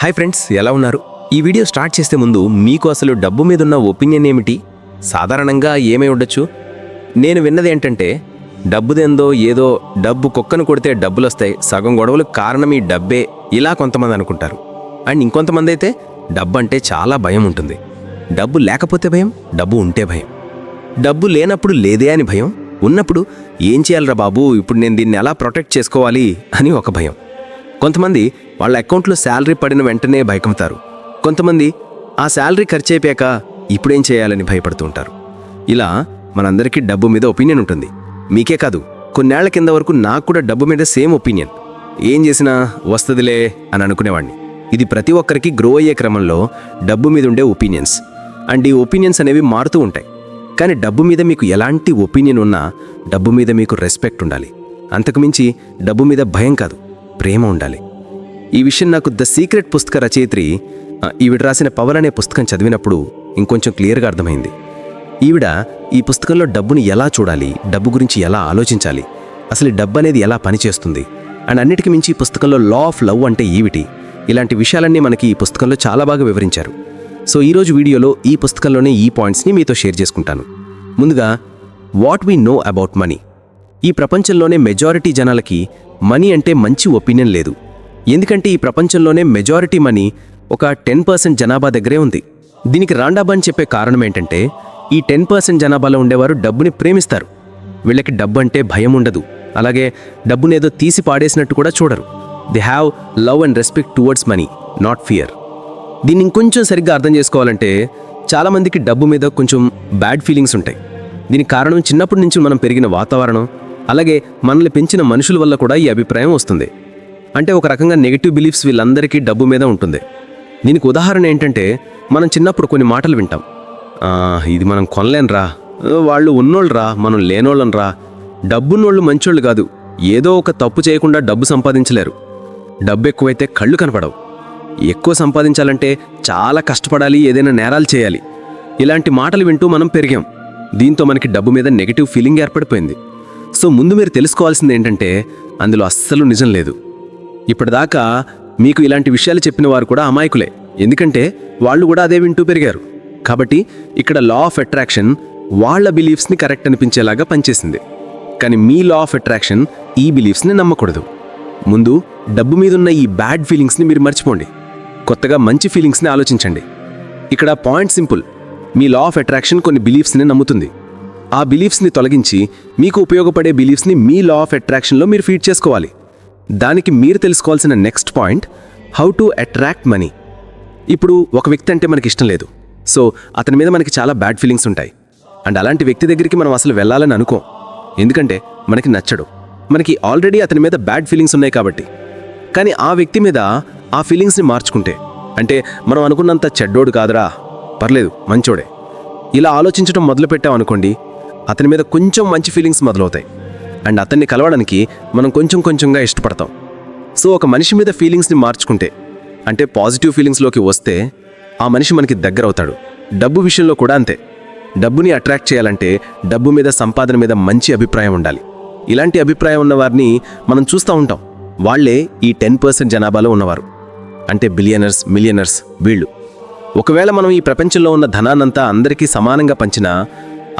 Hi friends ఎలా ఉన్నారు? ఈ వీడియో స్టార్ట్ చేసే ముందు మీకు అసలు డబ్బు మీద ఉన్న ఒపీనియన్ ఏమిటి? సాధారణంగా ఏమై ఉండొచ్చు? నేను విన్నది ఏంటంటే డబ్బుదేందో ఏదో డబ్బు కుక్కను కొడితే డబ్బులు వస్తాయి సగం గొడవలు కారణం ఈ డబ్బే ఇలా కొంతమంది అనుకుంటారు. అండ్ ఇంకొంతమంది అయితే డబ్బు అంటే చాలా భయం ఉంటుంది. డబ్బు లేకపోతే భయం డబ్బు ఉంటే భయం. డబ్బు లేనప్పుడు లేదే అని భయం ఉన్నప్పుడు ఏం చేయాలరా బాబు ఇప్పుడు నేను దీన్ని ఎలా ప్రొటెక్ట్ చేసుకోవాలి అని ఒక భయం. కొంతమంది వాళ్ళ అకౌంట్లో శాలరీ పడిన వెంటనే భయకముతారు. కొంతమంది ఆ శాలరీ ఖర్చు అయిపోయాక ఇప్పుడేం చేయాలని భయపడుతూ ఉంటారు ఇలా మనందరికీ డబ్బు మీద ఒపీనియన్ ఉంటుంది. మీకే కాదు కొన్నేళ్ళ కింద వరకు నాకు కూడా డబ్బు మీద సేమ్ ఒపీనియన్. ఏం చేసినా వస్తుందిలే అని అనుకునేవాడిని ఇది ప్రతి ఒక్కరికి గ్రో అయ్యే క్రమంలో డబ్బు మీద ఉండే ఒపీనియన్స్. అండ్ ఈ ఒపీనియన్స్ అనేవి మారుతూ ఉంటాయి. కానీ డబ్బు మీద మీకు ఎలాంటి ఒపీనియన్ ఉన్నా డబ్బు మీద మీకు రెస్పెక్ట్ ఉండాలి. అంతకుమించి డబ్బు మీద భయం కాదు. ప్రేమ ఉండాలి. ఈ విషయం నాకు ద సీక్రెట్ పుస్తక రచయిత్రి ఈవిడ రాసిన పవర్ అనే పుస్తకం చదివినప్పుడు ఇంకొంచెం క్లియర్గా అర్థమైంది. ఈవిడ ఈ పుస్తకంలో డబ్బుని ఎలా చూడాలి డబ్బు గురించి ఎలా ఆలోచించాలి అసలు డబ్బు అనేది ఎలా పనిచేస్తుంది అండ్ అన్నిటికీ మించి ఈ పుస్తకంలో లా ఆఫ్ లవ్ అంటే ఈవిటి ఇలాంటి విషయాలన్నీ మనకి ఈ పుస్తకంలో చాలా బాగా వివరించారు. సో ఈరోజు వీడియోలో ఈ పుస్తకంలోనే ఈ పాయింట్స్ని మీతో షేర్ చేసుకుంటాను. ముందుగా what we know about money. ఈ ప్రపంచంలోనే మెజారిటీ జనాలకి మనీ అంటే మంచి ఒపీనియన్ లేదు. ఎందుకంటే ఈ ప్రపంచంలోనే మెజారిటీ మనీ ఒక టెన్ పర్సెంట్ జనాభా దగ్గరే ఉంది. దీనికి రాండాబా అని చెప్పే కారణం ఏంటంటే ఈ టెన్ పర్సెంట్ జనాభాలో ఉండేవారు డబ్బుని ప్రేమిస్తారు. వీళ్ళకి డబ్బు అంటే భయం ఉండదు. అలాగే డబ్బునేదో తీసి పాడేసినట్టు కూడా చూడరు. They have love and respect towards money not fear దీన్ని ఇంకొంచెం సరిగ్గా అర్థం చేసుకోవాలంటే చాలామందికి డబ్బు మీద కొంచెం బ్యాడ్ ఫీలింగ్స్ ఉంటాయి. దీనికి కారణం చిన్నప్పటి నుంచి మనం పెరిగిన వాతావరణం అలాగే మనల్ని పెంచిన మనుషుల వల్ల కూడా ఈ అభిప్రాయం వస్తుంది. అంటే ఒక రకంగా నెగిటివ్ బిలీఫ్స్ వీళ్ళందరికీ డబ్బు మీద ఉంటుంది. దీనికి ఉదాహరణ ఏంటంటే మనం చిన్నప్పుడు కొన్ని మాటలు వింటాం. ఇది మనం కొనలేనురా. వాళ్ళు ఉన్నోళ్ళరా మనం లేనోళ్ళనరా. డబ్బున్నోళ్ళు మంచోళ్ళు కాదు. ఏదో ఒక తప్పు చేయకుండా డబ్బు సంపాదించలేరు. డబ్బు ఎక్కువైతే కళ్ళు కనపడవు. ఎక్కువ సంపాదించాలంటే చాలా కష్టపడాలి ఏదైనా నేరాలు చేయాలి. ఇలాంటి మాటలు వింటూ మనం పెరిగాం. దీంతో మనకి డబ్బు మీద నెగిటివ్ ఫీలింగ్ ఏర్పడిపోయింది. సో ముందు మీరు తెలుసుకోవాల్సింది ఏంటంటే అందులో అస్సలు నిజం లేదు. ఇప్పటిదాకా మీకు ఇలాంటి విషయాలు చెప్పిన వారు కూడా అమాయకులే. ఎందుకంటే వాళ్ళు కూడా అదే వింటూ పెరిగారు. కాబట్టి ఇక్కడ లా ఆఫ్ అట్రాక్షన్ వాళ్ళ బిలీఫ్స్ని కరెక్ట్ అనిపించేలాగా పనిచేసింది. కానీ మీ లా ఆఫ్ అట్రాక్షన్ ఈ బిలీఫ్స్ని నమ్మకూడదు. ముందు డబ్బు మీదున్న ఈ బ్యాడ్ ఫీలింగ్స్ని మీరు మర్చిపోండి. కొత్తగా మంచి ఫీలింగ్స్ని ఆలోచించండి. ఇక్కడ పాయింట్ సింపుల్ మీ లా ఆఫ్ అట్రాక్షన్ కొన్ని బిలీఫ్స్ని నమ్ముతుంది. ఆ బిలీఫ్స్ని తొలగించి మీకు ఉపయోగపడే బిలీఫ్స్ని మీ లా ఆఫ్ అట్రాక్షన్లో మీరు ఫీడ్ చేసుకోవాలి. దానికి మీరు తెలుసుకోవాల్సిన next point how to attract money ఇప్పుడు ఒక వ్యక్తి అంటే మనకి ఇష్టం లేదు. సో అతని మీద మనకి చాలా బ్యాడ్ ఫీలింగ్స్ ఉంటాయి. అండ్ అలాంటి వ్యక్తి దగ్గరికి మనం అసలు వెళ్ళాలని అనుకోం. ఎందుకంటే మనకి నచ్చడు. మనకి ఆల్రెడీ అతని మీద బ్యాడ్ ఫీలింగ్స్ ఉన్నాయి కాబట్టి. కానీ ఆ వ్యక్తి మీద ఆ ఫీలింగ్స్ని మార్చుకుంటే అంటే మనం అనుకున్నంత చెడ్డోడు కాదురా పర్లేదు మంచోడే. ఇలా ఆలోచించడం మొదలుపెట్టాం అనుకోండి అతని మీద కొంచెం మంచి ఫీలింగ్స్ మొదలవుతాయి. అండ్ అతన్ని కలవడానికి మనం కొంచెం కొంచెంగా ఇష్టపడతాం. సో ఒక మనిషి మీద ఫీలింగ్స్ని మార్చుకుంటే అంటే పాజిటివ్ ఫీలింగ్స్లోకి వస్తే ఆ మనిషి మనకి దగ్గర అవుతాడు. డబ్బు విషయంలో కూడా అంతే. డబ్బుని అట్రాక్ట్ చేయాలంటే డబ్బు మీద సంపాదన మీద మంచి అభిప్రాయం ఉండాలి. ఇలాంటి అభిప్రాయం ఉన్న వారిని మనం చూస్తూ ఉంటాం. వాళ్ళే ఈ టెన్ పర్సెంట్ జనాభాలో ఉన్నవారు. అంటే బిలియనర్స్ మిలియనర్స్ వీళ్ళు. ఒకవేళ మనం ఈ ప్రపంచంలో ఉన్న ధనాన్నంతా అందరికీ సమానంగా పంచినా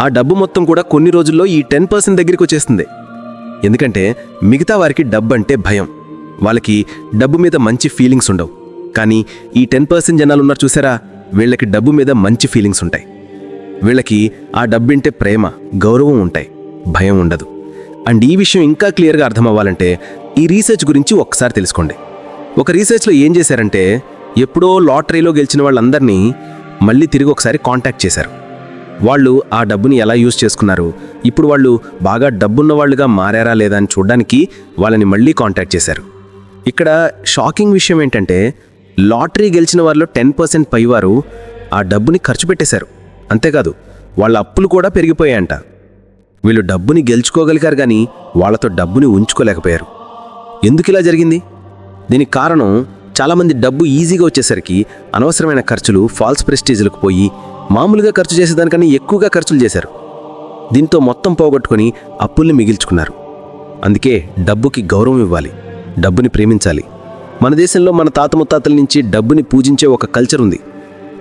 ఆ డబ్బు మొత్తం కూడా కొన్ని రోజుల్లో ఈ టెన్ పర్సెంట్ దగ్గరికి వచ్చేస్తుంది. ఎందుకంటే మిగతా వారికి డబ్బు అంటే భయం. వాళ్ళకి డబ్బు మీద మంచి ఫీలింగ్స్ ఉండవు. కానీ ఈ టెన్ పర్సెంట్ జనాలు ఉన్నారు చూసారా? వీళ్ళకి డబ్బు మీద మంచి ఫీలింగ్స్ ఉంటాయి. వీళ్ళకి ఆ డబ్బింటే ప్రేమ గౌరవం ఉంటాయి. భయం ఉండదు. అండ్ ఈ విషయం ఇంకా క్లియర్గా అర్థమవ్వాలంటే ఈ రీసెర్చ్ గురించి ఒక్కసారి తెలుసుకోండి. ఒక రీసెర్చ్లో ఏం చేశారంటే ఎప్పుడో లాటరీలో గెలిచిన వాళ్ళందరినీ మళ్ళీ తిరిగి ఒకసారి కాంటాక్ట్ చేశారు. వాళ్ళు ఆ డబ్బుని ఎలా యూజ్ చేసుకున్నారు? ఇప్పుడు వాళ్ళు బాగా డబ్బున్న వాళ్ళుగా మారారా లేదా అని చూడడానికి వాళ్ళని మళ్ళీ కాంటాక్ట్ చేశారు. ఇక్కడ షాకింగ్ విషయం ఏంటంటే లాటరీ గెలిచిన వారిలో టెన్ పర్సెంట్ పైవారు ఆ డబ్బుని ఖర్చు పెట్టేశారు. అంతేకాదు వాళ్ళ అప్పులు కూడా పెరిగిపోయాయంట. వీళ్ళు డబ్బుని గెలుచుకోగలిగారు కానీ వాళ్ళతో డబ్బుని ఉంచుకోలేకపోయారు. ఎందుకు ఇలా జరిగింది? దీనికి కారణం చాలామంది డబ్బు ఈజీగా వచ్చేసరికి అనవసరమైన ఖర్చులు ఫాల్స్ ప్రెస్టీజ్లకు పోయి మామూలుగా ఖర్చు చేసేదానికన్నా ఎక్కువగా ఖర్చులు చేశారు. దీంతో మొత్తం పోగొట్టుకొని అప్పుల్ని మిగిల్చుకున్నారు. అందుకే డబ్బుకి గౌరవం ఇవ్వాలి డబ్బుని ప్రేమించాలి. మన దేశంలో మన తాత ముత్తాతల నుంచి డబ్బుని పూజించే ఒక కల్చర్ ఉంది.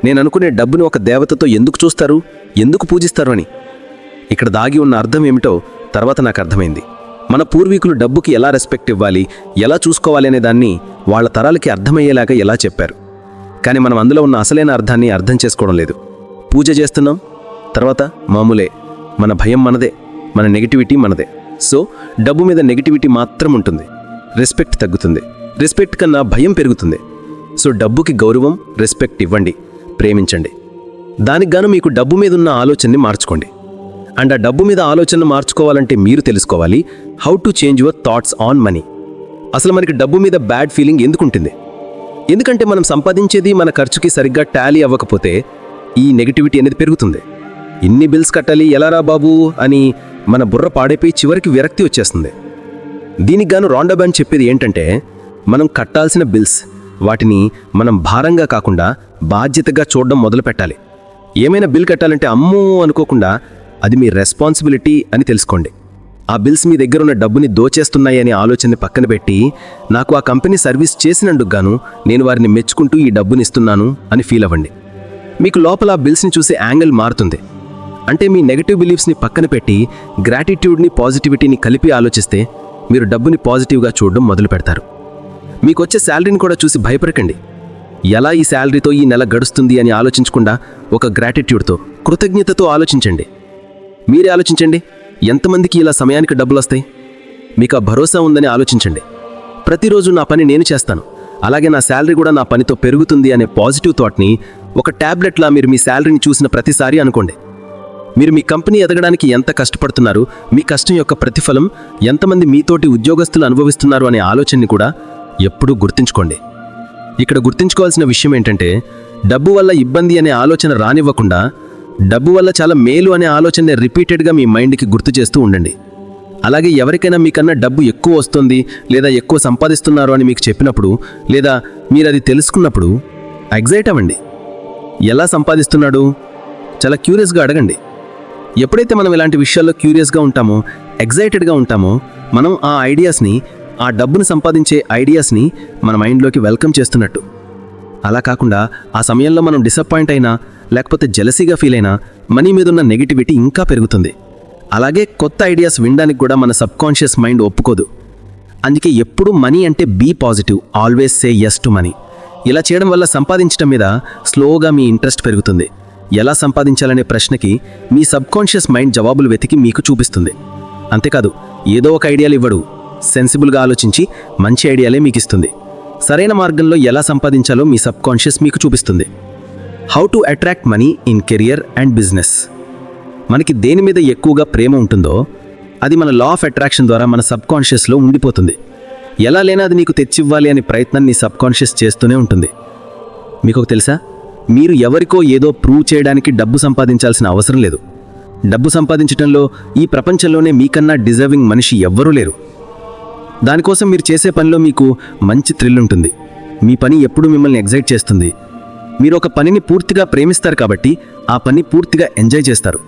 నేను అనుకునే డబ్బుని ఒక దేవతతో ఎందుకు చూస్తారు ఎందుకు పూజిస్తారు అని. ఇక్కడ దాగి ఉన్న అర్థం ఏమిటో తర్వాత నాకు అర్థమైంది. మన పూర్వీకులు డబ్బుకి ఎలా రెస్పెక్ట్ ఇవ్వాలి ఎలా చూసుకోవాలి అనే దాన్ని వాళ్ళ తరాలకి అర్థమయ్యేలాగా ఎలా చెప్పారు. కానీ మనం అందులో ఉన్న అసలైన అర్థాన్ని అర్థం చేసుకోవడం లేదు. పూజ చేస్తున్నాం. తర్వాత మామూలే మన భయం మనదే మన నెగిటివిటీ మనదే. సో డబ్బు మీద నెగిటివిటీ మాత్రం ఉంటుంది. రెస్పెక్ట్ తగ్గుతుంది. రెస్పెక్ట్ కన్నా భయం పెరుగుతుంది. సో డబ్బుకి గౌరవం రెస్పెక్ట్ ఇవ్వండి. ప్రేమించండి. దానికి గాను మీకు డబ్బు మీద ఉన్న ఆలోచనని మార్చుకోండి. అండ్ ఆ డబ్బు మీద ఆలోచన మార్చుకోవాలంటే మీరు తెలుసుకోవాలి. How to change your thoughts on money అసలు మనకి డబ్బు మీద బ్యాడ్ ఫీలింగ్ ఎందుకు ఉంటుంది ఎందుకంటే మనం సంపాదించేది మన ఖర్చుకి సరిగ్గా టాలీ అవ్వకపోతే ఈ నెగిటివిటీ అనేది పెరుగుతుంది. ఇన్ని బిల్స్ కట్టాలి ఎలారా బాబు? అని మన బుర్ర పాడైపోయి చివరికి విరక్తి వచ్చేస్తుంది. దీనికి గాను రాండోబాన్ చెప్పేది ఏంటంటే మనం కట్టాల్సిన బిల్స్ వాటిని మనం భారంగా కాకుండా బాధ్యతగా చూడడం మొదలు పెట్టాలి. ఏమైనా బిల్ కట్టాలంటే అమ్మో అనుకోకుండా అది మీ రెస్పాన్సిబిలిటీ అని తెలుసుకోండి. ఆ బిల్స్ మీ దగ్గర ఉన్న డబ్బుని దోచేస్తున్నాయి అనే ఆలోచనని పక్కన పెట్టి నాకు ఆ కంపెనీ సర్వీస్ చేసినందుకు గాను నేను వారిని మెచ్చుకుంటూ ఈ డబ్బుని ఇస్తున్నాను అని ఫీల్ అవ్వండి. మీకు లోపల బిల్స్ని చూసే యాంగిల్ మారుతుంది. అంటే మీ నెగటివ్ బిలీఫ్స్ని పక్కన పెట్టి గ్రాటిట్యూడ్ని పాజిటివిటీని కలిపి ఆలోచిస్తే మీరు డబ్బుని పాజిటివ్గా చూడడం మొదలు పెడతారు. మీకు వచ్చే శాలరీని కూడా చూసి భయపడకండి. ఎలా ఈ శాలరీతో ఈ నెల గడుస్తుంది అని ఆలోచించకుండా ఒక గ్రాటిట్యూడ్తో కృతజ్ఞతతో ఆలోచించండి. మీరే ఆలోచించండి ఎంతమందికి ఇలా సమయానికి డబ్బులు వస్తాయి? మీకు ఆ భరోసా ఉందని ఆలోచించండి. ప్రతిరోజు నా పని నేను చేస్తాను. అలాగే నా శాలరీ కూడా నా పనితో పెరుగుతుంది అనే పాజిటివ్ థాట్ని ఒక ట్యాబ్లెట్లా మీరు మీ శాలరీని చూసిన ప్రతిసారి అనుకోండి. మీరు మీ కంపెనీ ఎదగడానికి ఎంత కష్టపడుతున్నారు మీ కష్టం యొక్క ప్రతిఫలం ఎంతమంది మీతోటి ఉద్యోగస్తులు అనుభవిస్తున్నారు అనే ఆలోచనని కూడా ఎప్పుడూ గుర్తుంచుకోండి. ఇక్కడ గుర్తుంచుకోవాల్సిన విషయం ఏంటంటే డబ్బు వల్ల ఇబ్బంది అనే ఆలోచన రానివ్వకుండా డబ్బు వల్ల చాలా మేలు అనే ఆలోచనని రిపీటెడ్గా మీ మైండ్కి గుర్తు చేస్తూ ఉండండి. అలాగే ఎవరికైనా మీకన్నా డబ్బు ఎక్కువ వస్తుంది లేదా ఎక్కువ సంపాదిస్తున్నారు అని మీకు చెప్పినప్పుడు లేదా మీరు అది తెలుసుకున్నప్పుడు ఎగ్జైట్ అవ్వండి. ఎలా సంపాదిస్తున్నాడు? చాలా క్యూరియస్గా అడగండి. ఎప్పుడైతే మనం ఇలాంటి విషయాల్లో క్యూరియస్గా ఉంటామో ఎగ్జైటెడ్గా ఉంటామో మనం ఆ ఐడియాస్ని ఆ డబ్బును సంపాదించే ఐడియాస్ని మన మైండ్లోకి వెల్కమ్ చేస్తున్నట్టు. అలా కాకుండా ఆ సమయంలో మనం డిసప్పాయింట్ అయినా లేకపోతే జెలసీగా ఫీల్ అయినా మనీ మీద ఉన్న నెగిటివిటీ ఇంకా పెరుగుతుంది. అలాగే కొత్త ఐడియాస్ వినడానికి కూడా మన సబ్కాన్షియస్ మైండ్ ఒప్పుకోదు. అందుకే ఎప్పుడు మనీ అంటే be positive always say yes to money ఇలా చేయడం వల్ల సంపాదించడం మీద స్లోగా మీ ఇంట్రెస్ట్ పెరుగుతుంది. ఎలా సంపాదించాలనే ప్రశ్నకి మీ సబ్కాన్షియస్ మైండ్ జవాబులు వెతికి మీకు చూపిస్తుంది. అంతేకాదు ఏదో ఒక ఐడియాలు ఇవ్వడు. సెన్సిబుల్గా ఆలోచించి మంచి ఐడియాలే మీకు ఇస్తుంది. సరైన మార్గంలో ఎలా సంపాదించాలో మీ సబ్కాన్షియస్ మీకు చూపిస్తుంది. How to attract money in career and business మనకి దేని మీద ఎక్కువగా ప్రేమ ఉంటుందో అది మన లా ఆఫ్ అట్రాక్షన్ ద్వారా మన సబ్కాన్షియస్లో ఉండిపోతుంది. ఎలా లేనా అది నీకు తెచ్చివ్వాలి అనే ప్రయత్నం నీ సబ్కాన్షియస్ చేస్తూనే ఉంటుంది. మీకు తెలుసా? మీరు ఎవరికో ఏదో ప్రూవ్ చేయడానికి డబ్బు సంపాదించాల్సిన అవసరం లేదు. డబ్బు సంపాదించడంలో ఈ ప్రపంచంలోనే మీకన్నా డిజర్వింగ్ మనిషి ఎవ్వరూ లేరు. దానికోసం మీరు చేసే పనిలో మీకు మంచి థ్రిల్ ఉంటుంది. మీ పని ఎప్పుడూ మిమ్మల్ని ఎగ్జైట్ చేస్తుంది. మీరు ఒక పనిని పూర్తిగా ప్రేమిస్తారు కాబట్టి ఆ పని పూర్తిగా ఎంజాయ్ చేస్తారు.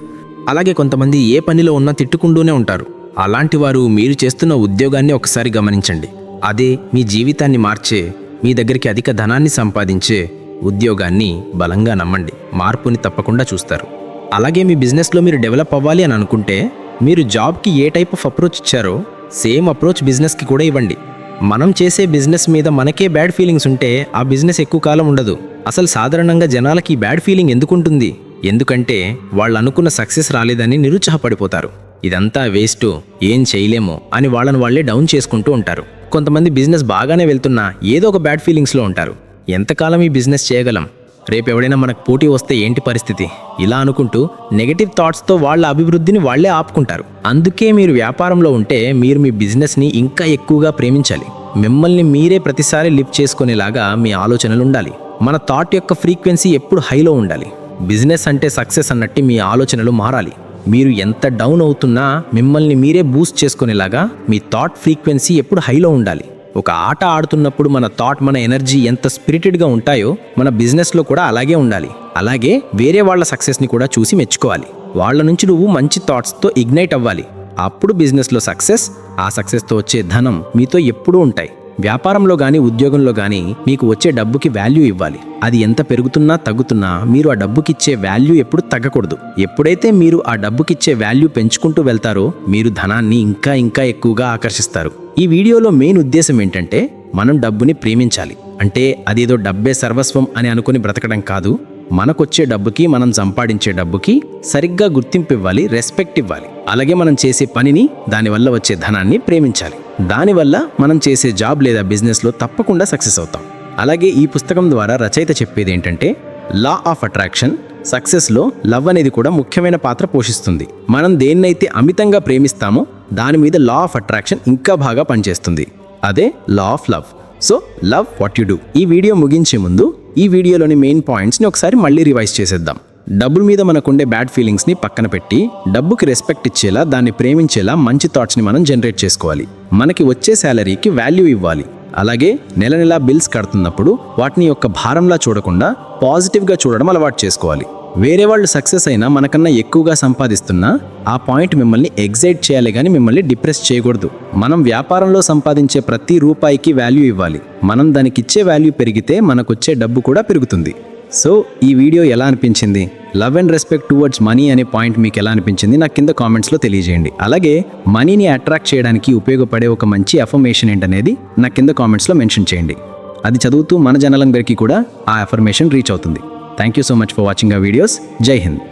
అలాగే కొంతమంది ఏ పనిలో ఉన్నా తిట్టుకుంటూనే ఉంటారు. అలాంటి వారు మీరు చేస్తున్న ఉద్యోగాన్ని ఒకసారి గమనించండి. అదే మీ జీవితాన్ని మార్చే మీ దగ్గరికి అధిక ధనాన్ని సంపాదించే ఉద్యోగాన్ని బలంగా నమ్మండి. మార్పుని తప్పకుండా చూస్తారు. అలాగే మీ బిజినెస్లో మీరు డెవలప్ అవ్వాలి అని అనుకుంటే మీరు జాబ్కి ఏ టైప్ ఆఫ్ అప్రోచ్ ఇచ్చారో సేమ్ అప్రోచ్ బిజినెస్కి కూడా ఇవ్వండి. మనం చేసే బిజినెస్ మీద మనకే బ్యాడ్ ఫీలింగ్స్ ఉంటే ఆ బిజినెస్ ఎక్కువ కాలం ఉండదు. అసలు సాధారణంగా జనాలకి బ్యాడ్ ఫీలింగ్ ఎందుకుంటుంది ఎందుకంటే వాళ్ళు అనుకున్న సక్సెస్ రాలేదని నిరుత్సాహపడిపోతారు. ఇదంతా వేస్ట్ ఏం చేయలేమో అని వాళ్ళని వాళ్ళే డౌన్ చేసుకుంటూ ఉంటారు. కొంతమంది బిజినెస్ బాగానే వెళ్తున్నా ఏదో ఒక బ్యాడ్ ఫీలింగ్స్లో ఉంటారు. ఎంతకాలం ఈ బిజినెస్ చేయగలం? రేపు ఎవడైనా మనకు పోటీ వస్తే ఏంటి పరిస్థితి? ఇలా అనుకుంటూ నెగటివ్ థాట్స్తో వాళ్ళ అభివృద్ధిని వాళ్ళే ఆపుకుంటారు. అందుకే మీరు వ్యాపారంలో ఉంటే మీరు మీ బిజినెస్ని ఇంకా ఎక్కువగా ప్రేమించాలి. మిమ్మల్ని మీరే ప్రతిసారి లిఫ్ట్ చేసుకునేలాగా మీ ఆలోచనలు ఉండాలి. మన థాట్ యొక్క ఫ్రీక్వెన్సీ ఎప్పుడు హైలో ఉండాలి. బిజినెస్ అంటే సక్సెస్ అన్నట్టు మీ ఆలోచనలు మారాలి. మీరు ఎంత డౌన్ అవుతున్నా మిమ్మల్ని మీరే బూస్ట్ చేసుకునేలాగా మీ థాట్ ఫ్రీక్వెన్సీ ఎప్పుడు హైలో ఉండాలి. ఒక ఆట ఆడుతున్నప్పుడు మన థాట్ మన ఎనర్జీ ఎంత స్పిరిటెడ్గా ఉంటాయో మన బిజినెస్లో కూడా అలాగే ఉండాలి. అలాగే వేరే వాళ్ళ సక్సెస్ని కూడా చూసి మెచ్చుకోవాలి. వాళ్ళ నుంచి నువ్వు మంచి థాట్స్తో ఇగ్నైట్ అవ్వాలి. అప్పుడు బిజినెస్లో సక్సెస్ ఆ సక్సెస్తో వచ్చే ధనం మీతో ఎప్పుడూ ఉంటాయి. వ్యాపారంలో కానీ ఉద్యోగంలో కానీ మీకు వచ్చే డబ్బుకి వాల్యూ ఇవ్వాలి. అది ఎంత పెరుగుతున్నా తగ్గుతున్నా మీరు ఆ డబ్బుకిచ్చే వాల్యూ ఎప్పుడు తగ్గకూడదు. ఎప్పుడైతే మీరు ఆ డబ్బుకిచ్చే వాల్యూ పెంచుకుంటూ వెళ్తారో మీరు ధనాన్ని ఇంకా ఇంకా ఎక్కువగా ఆకర్షిస్తారు. ఈ వీడియోలో మెయిన్ ఉద్దేశం ఏంటంటే మనం డబ్బుని ప్రేమించాలి. అంటే అదేదో డబ్బే సర్వస్వం అని అనుకుని బ్రతకడం కాదు. మనకొచ్చే డబ్బుకి మనం సంపాదించే డబ్బుకి సరిగ్గా గుర్తింపు ఇవ్వాలి రెస్పెక్ట్ ఇవ్వాలి. అలాగే మనం చేసే పనిని దానివల్ల వచ్చే ధనాన్ని ప్రేమించాలి. దానివల్ల మనం చేసే జాబ్ లేదా బిజినెస్లో తప్పకుండా సక్సెస్ అవుతాం. అలాగే ఈ పుస్తకం ద్వారా రచయిత చెప్పేది ఏంటంటే లా ఆఫ్ అట్రాక్షన్ సక్సెస్లో లవ్ అనేది కూడా ముఖ్యమైన పాత్ర పోషిస్తుంది. మనం దేన్నైతే అమితంగా ప్రేమిస్తామో దాని మీద లా ఆఫ్ అట్రాక్షన్ ఇంకా బాగా పనిచేస్తుంది. అదే law of love so love what you do ఈ వీడియో ముగించే ముందు ఈ వీడియోలోని మెయిన్ పాయింట్స్ని ఒకసారి మళ్ళీ రివైజ్ చేసేద్దాం. డబ్బుల మీద మనకుండే బ్యాడ్ ఫీలింగ్స్ని పక్కన పెట్టి డబ్బుకి రెస్పెక్ట్ ఇచ్చేలా దాన్ని ప్రేమించేలా మంచి థాట్స్ని మనం జనరేట్ చేసుకోవాలి. మనకి వచ్చే శాలరీకి వాల్యూ ఇవ్వాలి. అలాగే నెల నెలా బిల్స్ కడుతున్నప్పుడు వాటిని యొక్క భారంలా చూడకుండా పాజిటివ్గా చూడడం అలవాటు చేసుకోవాలి. వేరే వాళ్ళు సక్సెస్ అయినా మనకన్నా ఎక్కువగా సంపాదిస్తున్నా ఆ పాయింట్ మిమ్మల్ని ఎగ్జైట్ చేయాలి కానీ మిమ్మల్ని డిప్రెస్ చేయకూడదు. మనం వ్యాపారంలో సంపాదించే ప్రతి రూపాయికి వాల్యూ ఇవ్వాలి. మనం దానికి ఇచ్చే వాల్యూ పెరిగితే మనకొచ్చే డబ్బు కూడా పెరుగుతుంది. సో ఈ వీడియో ఎలా అనిపించింది? Love and respect towards money అనే పాయింట్ మీకు ఎలా అనిపించింది? నాకు కింద కామెంట్స్లో తెలియజేయండి. అలాగే మనీని అట్రాక్ట్ చేయడానికి ఉపయోగపడే ఒక మంచి అఫర్మేషన్ ఏంటనేది నా కింద కామెంట్స్లో మెన్షన్ చేయండి. అది చదువుతూ మన జనాలందరికీ కూడా ఆ అఫర్మేషన్ రీచ్ అవుతుంది. Thank you so much for watching our videos. Jai Hind.